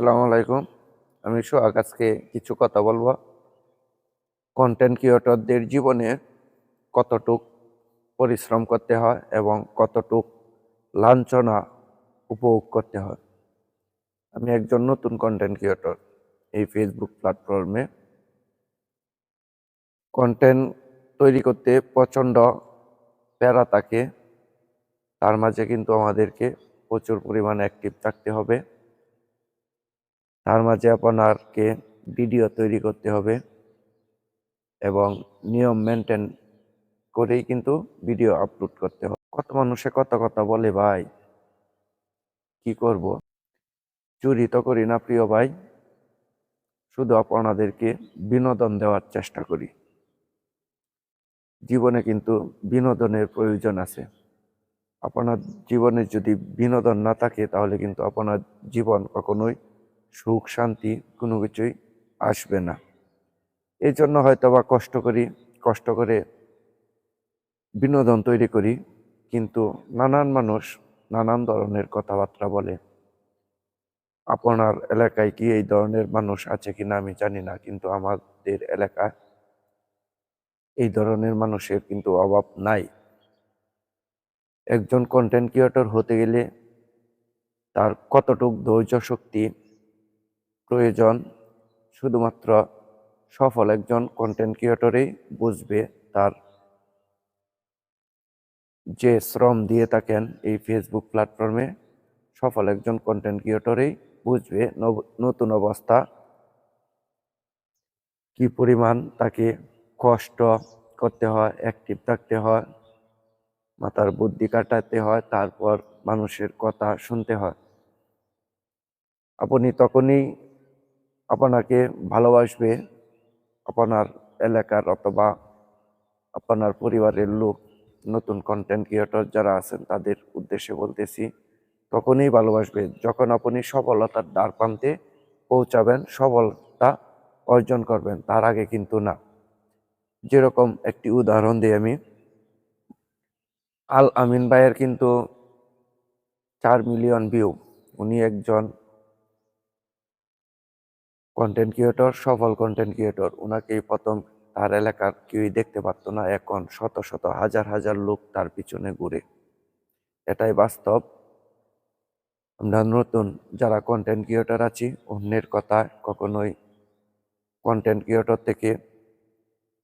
আসসালামু আলাইকুম। আমি সোহাগ আজকে কিছু কথা বলব। কন্টেন্ট ক্রিয়েটরদের জীবনে কতটুক পরিশ্রম করতে হয় এবং কতটুক লাঞ্ছনা উপভোগ করতে হয়। আমি একজন নতুন কন্টেন্ট ক্রিয়েটর এই ফেসবুক প্ল্যাটফর্মে কন্টেন্ট তৈরি করতে প্রচণ্ড প্যারা থাকে। তার মাঝে কিন্তু আমাদেরকে প্রচুর পরিমাণে অ্যাক্টিভ থাকতে হবে। তার মাঝে আপনারকে ভিডিও তৈরি করতে হবে এবং নিয়ম মেনটেন করেই কিন্তু ভিডিও আপলোড করতে হবে। কত মানুষে কত কথা বলে, ভাই, কি করব? চুরি তো করি না, প্রিয় ভাই। শুধু আপনাদেরকে বিনোদন দেওয়ার চেষ্টা করি। জীবনে কিন্তু বিনোদনের প্রয়োজন আছে। আপনার জীবনে যদি বিনোদন না থাকে, তাহলে কিন্তু আপনার জীবন কখনোই সুখ, শান্তি কোনো কিছুই আসবে না। এই জন্য হয়তো বা কষ্ট করি, কষ্ট করে বিনোদন তৈরি করি, কিন্তু নানান মানুষ নানান ধরনের কথাবার্তা বলে। আপনার এলাকায় কি এই ধরনের মানুষ আছে কিনা আমি জানি না, কিন্তু আমাদের এলাকায় এই ধরনের মানুষের কিন্তু অভাব নাই। একজন কন্টেন্ট ক্রিয়েটর হতে গেলে তার কতটুক ধৈর্য শক্তি প্রয়োজন। শুধুমাত্র সফল একজন কন্টেন্ট ক্রিয়েটরেই বুঝবে তার যে শ্রম দিয়ে থাকেন এই ফেসবুক প্ল্যাটফর্মে সফল একজন কন্টেন্ট ক্রিয়েটরেই বুঝবে নতুন অবস্থা, কি পরিমাণ তাকে কষ্ট করতে হয় অ্যাক্টিভ থাকতে হয়, মাথার বুদ্ধি কাটাতে হয়, তারপর মানুষের কথা শুনতে হয়। আপনি তখনই আপনাকে ভালোবাসবে আপনার এলাকার অথবা আপনার পরিবারের লোক, নতুন কন্টেন্ট ক্রিয়েটর যারা আছেন তাদের উদ্দেশ্যে বলতেছি, তখনই ভালোবাসবে। যখন আপনি সফলতার দ্বার প্রান্তে পৌঁছাবেন, সফলতা অর্জন করবেন, তার আগে কিন্তু না। যেরকম একটি উদাহরণ দিই আমি। আল আমিন ভাইয়ের কিন্তু চার মিলিয়ন ভিউ উনি একজন কন্টেন্ট ক্রিয়েটর সফল কন্টেন্ট ক্রিয়েটর ওনাকেই প্রথম তার এলাকার কেউই দেখতে পারতো না। এখন শত শত, হাজার হাজার লোক তার পিছনে ঘুরে। এটাই বাস্তব। আমরা নতুন যারা কন্টেন্ট ক্রিয়েটর আছি, অন্যের কথা কখনোই কন্টেন্ট ক্রিয়েটর থেকে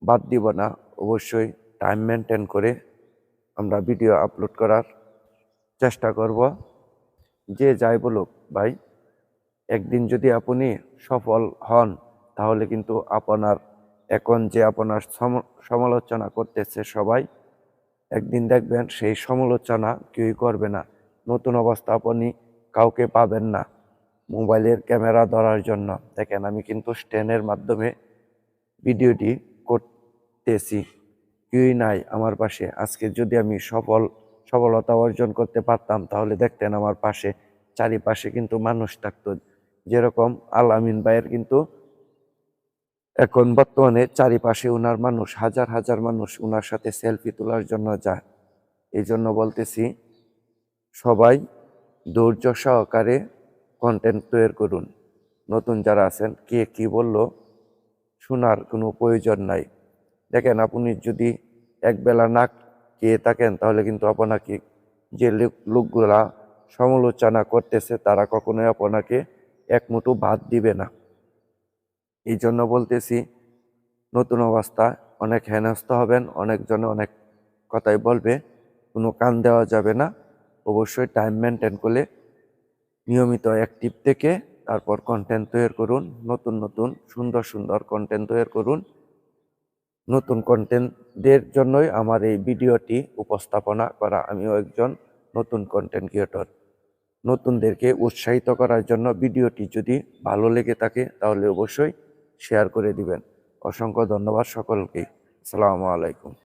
বাদ দিব না। অবশ্যই টাইম মেনটেন করে আমরা ভিডিও আপলোড করার চেষ্টা করব। যে যাই বলুক, ভাই। একদিন যদি আপনি সফল হন, তাহলে কিন্তু আপনার এখন যে আপনার সম- সমালোচনা করতেছে সবাই, একদিন দেখবেন সেই সমালোচনা কেউই করবে না। নতুন অবস্থা আপনি কাউকে পাবেন না মোবাইলের ক্যামেরা ধরার জন্য। দেখেন, আমি কিন্তু স্ট্যান্ডের মাধ্যমে ভিডিওটি করতেছি। কেউই নাই আমার পাশে। আজকে যদি আমি সফল, সফলতা অর্জন করতে পারতাম, তাহলে দেখতেন আমার পাশে, চারিপাশে কিন্তু মানুষ থাকতো। যেরকম আল আমিন ভাইয়ের কিন্তু এখন বর্তমানে চারিপাশে উনার মানুষ, হাজার হাজার মানুষ উনার সাথে সেলফি তোলার জন্য যায়। এই জন্য বলতেছি, সবাই ধৈর্য সহকারে কন্টেন্ট তৈরি করুন। নতুন যারা আছেন, কে কি বলল শোনার কোনো প্রয়োজন নাই। দেখেন, আপনি যদি একবেলা না খেয়ে থাকেন, তাহলে কিন্তু আপনাকে যে লোক- লোকগুলা সমালোচনা করতেছে, তারা কখনোই আপনাকে এক মুঠো ভাত দিবে না। এই জন্য বলতেছি, নতুন অবস্থা, অনেক হেনস্থ হবেন, অনেকজনে অনেক কথাই বলবে, কোনো কান দেওয়া যাবে না। অবশ্যই টাইম মেনটেন করলে নিয়মিত অ্যাক্টিভ থেকে তারপর কন্টেন্ট তৈরি করুন, নতুন নতুন, সুন্দর সুন্দর কন্টেন্ট তৈরি করুন। নতুন কন্টেন্টদের জন্যই আমার এই ভিডিওটি উপস্থাপনা করা। আমিও একজন নতুন কন্টেন্ট ক্রিয়েটর নতুনদেরকে উৎসাহিত করার জন্য ভিডিওটি যদি ভালো লেগে থাকে, তাহলে অবশ্যই শেয়ার করে দিবেন। অসংখ্য ধন্যবাদ সকলকে। আসসালামু আলাইকুম।